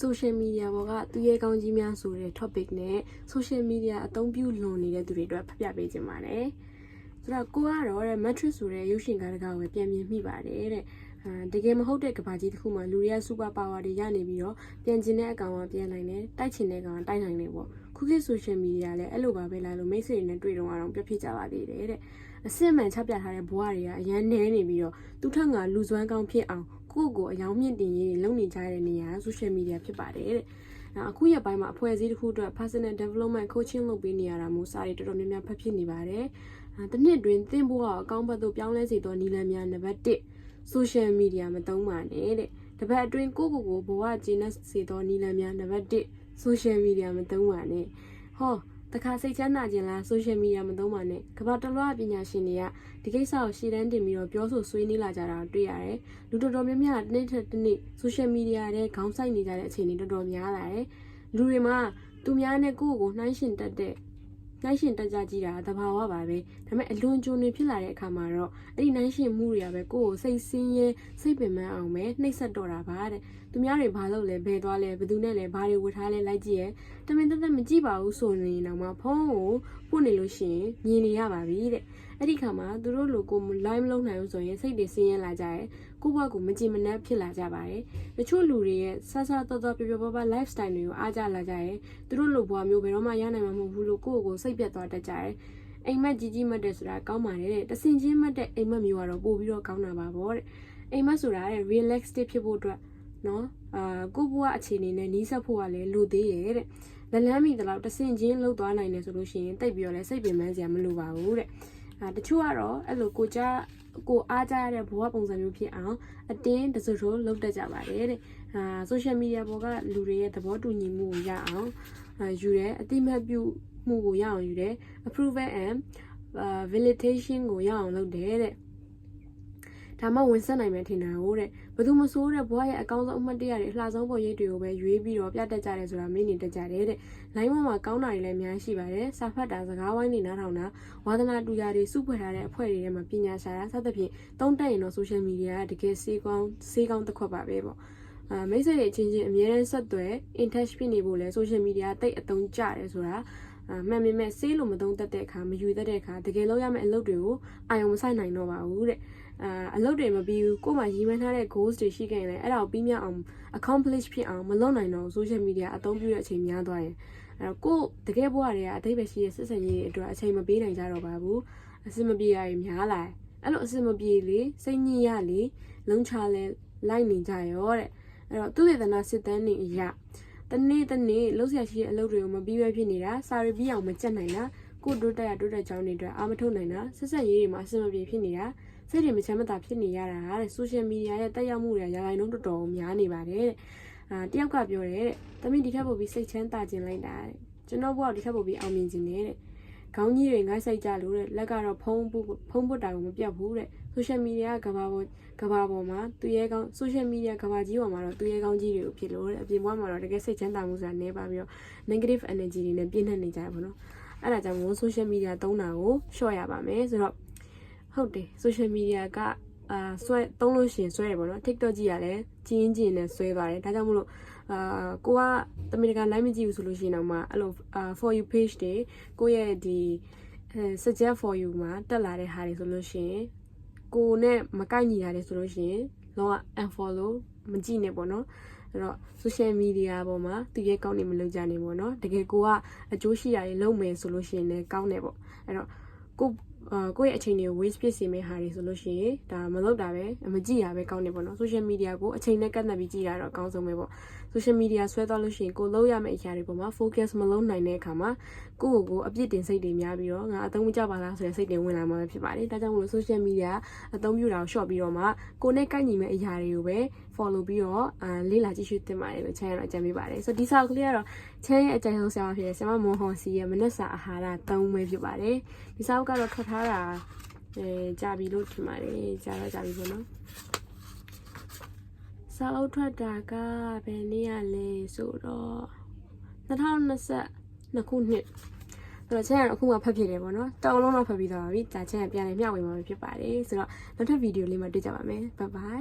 social media ပေါ်ကသူရဲကောင်းကြီးများဆိုတဲ့ topic နဲ့ social media အသုံးပြုလွန်နေတဲ့သူတွေအတွက်ဖတ်ပြပေးခြင်းပါတယ်ဆိုတော့ကိုကတော့တဲ့ matrix ဆိုတဲ့ရုပ်ရှင်ကားတစ်ကားကိုပဲပြန်မြင်မိပါတယ်တဲ့အာတကယ်မဟုတ်တဲ့ကဘာကြီးတစ်ခုမှလူတွေက super power တွေရနေပြီးတော့ပြန်ကျင်တဲ့အကောင်ကပြန်နိုင်တယ်တိုက်ချင်တဲ့အကောင်ကတိုက်နိုင်တယ်ပေါ့ခုခေတ် social media လည်းအဲ့လိုပါပဲလားလို့မိတ်ဆွေတွေနဲ့တွေ့တော့အောင်ပြဖြစ်ကြပါသေးတယ်တဲ့အစစ်မှန်ချပြထားတဲ့ဘဝတွေကအရန်နဲနေပြီးတော့သူထက်ငါလူစွမ်းကောင်းဖြစ်အောင် ကိုယ့်ကိုယ်အယောင်မြင့်တင်ရေးလုပ်နေကြတဲ့နေရာ social media ဖြစ်ပါတယ်တဲ့။အခုရက်ပိုင်းမှာအဖွဲ့အစည်းတစ်ခုအတွက် personal development coaching လုပ်ပေးနေရတာမျိုးစာတွေတော်တော်များများဖတ်ဖြစ်နေပါတယ်။အဲတစ်နှစ်တွင်သင်ဖို့အကောင်းဘက်သို့ပြောင်းလဲစေသောနည်းလမ်းများနံပါတ်1 social media မသုံးပါနဲ့တဲ့။တစ်ပတ်အတွင်းကိုယ့်ကိုယ်ကိုဘဝကျဉ်းစေသောနည်းလမ်းများနံပါတ်1 social media မသုံးပါနဲ့။ဟော တခါစိတ်ချမ်းသာခြင်းလား social media မသုံးပါနဲ့ကမ္ဘာတလွှားပညာရှင်တွေကဒီကိစ္စကိုရှေ့တန်းတင်ပြီးတော့ပြောဆိုဆွေးနွေးလာကြတာကိုတွေ့ရတယ်လူတော်တော်များများကတစ်နေ့ထက်တစ်နေ့ social media ထဲခေါင်းဆိုင်နေကြတဲ့အခြေအနေတော်တော်များလာတယ်လူတွေမှာသူများနဲ့ကိုယ့်ကိုယ်နှိုင်းရှင်တတ်တဲ့ နှိုင်းရှင်တက်ကြကြည့်တာသဘာဝပါပဲဒါပေမဲ့အလွန်ကျွံနေဖြစ်လာတဲ့အခါမှာတော့အဲ့ဒီနှိုင်းရှင်မှုတွေကပဲကိုယ့်ကိုစိတ်ဆင်းရဲစိတ်ပင်ပန်းအောင်ပဲနှိပ်စက်တော့တာပါတဲ့သူများတွေဘာလုပ်လဲဘယ်သွားလဲဘယ်သူနဲ့လဲဘာတွေဝတ်ထားလဲလိုက်ကြည့်ရဲတမင်တက်တက်မကြည့်ပါဘူးဆိုနေတော့မှဖုန်းကိုပို့နေလို့ရှိရင်မြင်နေရပါပြီတဲ့ အဲ့ဒီခါမှာသူတို့လိုကို live မလုပ်နိုင်ဘူးဆိုရင်စိတ်တွေဆင်းရဲလာကြရဲကိုယ့်ဘဝကိုမကြည်မနှက်ဖြစ်လာကြပါတယ်တချို့လူတွေရဲ့ဆဆတော်တော်ပျော်ပျော်ပါးပါး lifestyle တွေကိုအားကြလာကြရဲသူတို့လိုဘဝမျိုးဘယ်တော့မှရနိုင်မှာမဟုတ်ဘူးလို့ကိုယ့်ကိုယ်စိတ်ပြတ်သွားတတ်ကြရဲအိမ်မက်ကြီးကြီးမတ်တယ်ဆိုတာကောင်းပါတယ်တဲ့တဆင်ချင်းမတ်တဲ့အိမ်မက်မျိုးကတော့ပို့ပြီးတော့ကောင်းတာပါဗောတဲ့အိမ်မက်ဆိုတာတဲ့ relax state ဖြစ်ဖို့အတွက်နော်အာကိုယ့်ဘဝအခြေအနေနဲ့နီးစပ်ဖို့ကလည်းလိုသေးရဲ့တဲ့လက်လန်းမိတလောက်တဆင်ချင်းလှုပ်သွားနိုင်တယ်ဆိုလို့ရှိရင်တိတ်ပြီးတော့လည်းစိတ်ပင်ပန်းစရာမလိုပါဘူးတဲ့ အာတချို့ကတော့အဲ့လိုကိုကြကိုအားကြရတဲ့ဘဝပုံစံမျိုးဖြစ်အောင်အတင်းတစွတ်ထိုးလှုပ်တတ်ကြပါတယ်တဲ့အာ social media ပေါ်ကလူတွေရဲ့သဘောတူညီမှုကိုရအောင်အာယူတယ်အတိမတ်ပြုမှုကိုရအောင်ယူတယ် approval and uh, validation ကိုရအောင်လုပ်တယ်တဲ့ ဒါမှဝင်ဆက်နိုင်မယ်ထင်တာဟုတ်တဲ့ဘယ်သူမဆိုးတဲ့ဘွားရဲ့အကောင်းဆုံးအမှတ်တရတွေအလှဆုံးပုံရိပ်တွေကိုပဲရွေးပြီးတော့ပြတတ်ကြတယ်ဆိုတာမင်းနေတတ်ကြတယ်တဲ့ line ပေါ်မှာကောင်းတာတွေလည်းအများကြီးရှိပါတယ်စာဖတ်တာစကားဝိုင်းတွေနားထောင်တာဝါသနာတူရာတွေစုဖွဲ့ထားတဲ့အဖွဲ့တွေထဲမှာပညာရှာတာစသဖြင့်တုံးတက်ရင်တော့ social media ကတကယ်စေးကောင်းစေးကောင်းတစ်ခွက်ပါပဲပေါ့အာမိတ်ဆွေတွေအချင်းချင်းအများနဲ့ဆက်သွယ် in touch ဖြစ်နေဖို့လဲ social media တိတ်အသုံးကျတယ်ဆိုတာအာ မှန်ပေမဲ့စေးလို့မသုံးတတ်တဲ့အခါမယူတတ်တဲ့အခါတကယ်လို့ရမယ့်အလုပ်တွေကိုအာရုံမစိုက်နိုင်တော့ပါဘူးတဲ့အာအလုပ်တွေမပြီးဘူးကို့မှာရည်မှန်းထားတဲ့ goals တွေရှိခဲ့ရင်လည်းအဲ့ဒါကိုပြီးမြောက်အောင် accomplish ဖြစ်အောင်မလုပ်နိုင်တော့ social media အသုံးပြုတဲ့အချိန်များသွားရင်အဲ့တော့ကို့တကယ်ဘဝတွေကအတိတ်ပဲရှိတဲ့ဆက်ဆံရေးတွေအတွက်အချိန်မပေးနိုင်ကြတော့ပါဘူးအဆင်မပြေရရင်များလာအဲ့လိုအဆင်မပြေလေစိတ်ညစ်ရလေလုံချလဲလိုက်နေကြရောတဲ့အဲ့တော့သူတေသနာစစ်တမ်းနေအရာ တနေ့တနေ့လှုပ်ရှားရှိတဲ့အလုပ်တွေကိုမပြီးပဲဖြစ်နေတာစာရီပြီးအောင်မကြက်နိုင်တာကိုတိုးတက်ရတိုးတက်ကြောင်းတွေအတွက်အာမထုတ်နိုင်တာဆက်ဆက်ရေးတွေမှာအဆင်မပြေဖြစ်နေတာစိတ်တွေမချမ်းမသာဖြစ်နေရတာတဲ့ social media ရဲ့တက်ရောက်မှုတွေရာဂိုင်နှုန်းတော်တော်များနေပါတယ်တဲ့အာတယောက်ကပြောတယ်တဲ့သမီးဒီထက်ပိုပြီးစိတ်ချမ်းသာခြင်းလိုက်တာတဲ့ကျွန်တော်ဘဝဒီထက်ပိုပြီးအောင်မြင်ခြင်းနဲ့တဲ့ ခေါင်းကြီးတွေငိုက်ဆိုင်ကြလို့တဲ့လက်ကတော့ဖုံးပုဖုံးပုတ်တာကိုမပြတ်ဘူးတဲ့ social media ကဘာပေါ်ကဘာပေါ်မှာသူရဲကောင်း social media ကဘာကြီးပေါ်မှာတော့သူရဲကောင်းကြီးတွေကိုဖြစ်လို့တဲ့အပြင်ဘဝမှာတော့တကယ်စိတ်ချမ်းသာမှုဆိုတာနည်းပါပြီးတော့ negative energy တွေနဲ့ပြည့်နှက်နေကြရပါတော့အဲ့ဒါကြောင့်မို့ social media သုံးတာကိုလျှော့ရပါမယ်ဆိုတော့ဟုတ်တယ် social media က အာဆွဲသုံးလို့ရှိရင်ဆွဲရပေါ့နော် TikTok ကြီးကလည်းကျင်းကျင်းနဲ့ဆွဲသွားတယ်ဒါကြောင့်မို့လို့အာကိုကတမင်တကာ live မကြည့်ဘူးဆိုလို့ရှိရင်တော့မှအဲ့လိုအာ for you page တွေကိုရဲ့ဒီအဲ suggest for you မှာတက်လာတဲ့ဟာတွေဆိုလို့ရှိရင်ကိုနဲ့မကိုက်ညီတာတွေဆိုလို့ရှိရင်လောက unfollow မကြည့်နဲ့ပေါ့နော်အဲ့တော့ social media ပေါ်မှာသူရဲ့ကောင်းနေမလုပ်ကြနေပေါ့နော်တကယ်ကိုကအကျိုးရှိတာတွေလုပ်မယ်ဆိုလို့ရှိရင်လည်းကောင်းတယ်ပေါ့အဲ့တော့ကို အာကိုယ့်ရဲ့အချိန်တွေကို waste ဖြစ်စေမယ့်ဟာတွေဆိုလို့ရှိရင်ဒါမလုပ်တာပဲမကြည့်ရပဲကောင်းနေပေါ့နော် social media ကိုအချိန်နဲ့ကန့်သတ်ပြီးကြည့်တာတော့အကောင်းဆုံးပဲပေါ့ social media ဆွဲသွားလို့ရှိရင်ကိုလုံးရမယ့်အရာတွေပေါ်မှာ focus မလုပ်နိုင်တဲ့အခါမှာကိုယ့်ကိုယ်ကိုအပြစ်တင်စိတ်တွေများပြီးတော့ငါအသုံးမကျပါလားဆိုတဲ့စိတ်တွေဝင်လာမှာပဲဖြစ်ပါတယ်ဒါကြောင့်မလို့ social media အသုံးပြုတာကို short ပြီးတော့မှကိုယ်နဲ့ကိုက်ညီမဲ့အရာတွေကိုပဲ follow ပြီးတော့အာလေ့လာကြည့်ရှုသင်ပါတယ်လို့ချမ်းရတော့အကြံပေးပါတယ်ဆိုတော့ဒီစာအုပ်ကလေးကတော့ချမ်းရဲ့အကြံဆုံးဆရာမဖြစ်တဲ့ဆရာမမွန်ဟွန်စီရဲ့မနက်စာအာဟာရ၃ပဲဖြစ်ပါတယ်ဒီစာအုပ်ကတော့ထွက်ထားတာအဲကြာပြီလို့ထင်ပါတယ်ကြာတော့ကြာပြီပေါ့နော်စာအုပ်ထွက်တာကဘယ်နေ့ရလဲဆိုတော့2022ခုနှစ်ဆိုတော့ချက်ရအခုမှဖတ်ဖြစ်တယ်ပေါ့နော်တောင်းလုံးတော့ဖတ်ပြီးသွားပါပြီဒါချက်ရပြန်လည်မျှဝေမှာဖြစ်ပါတယ်ဆိုတော့နောက်ထပ်ဗီဒီယိုလေးမှာတွေ့ကြပါမယ်ဘိုင်ဘိုင်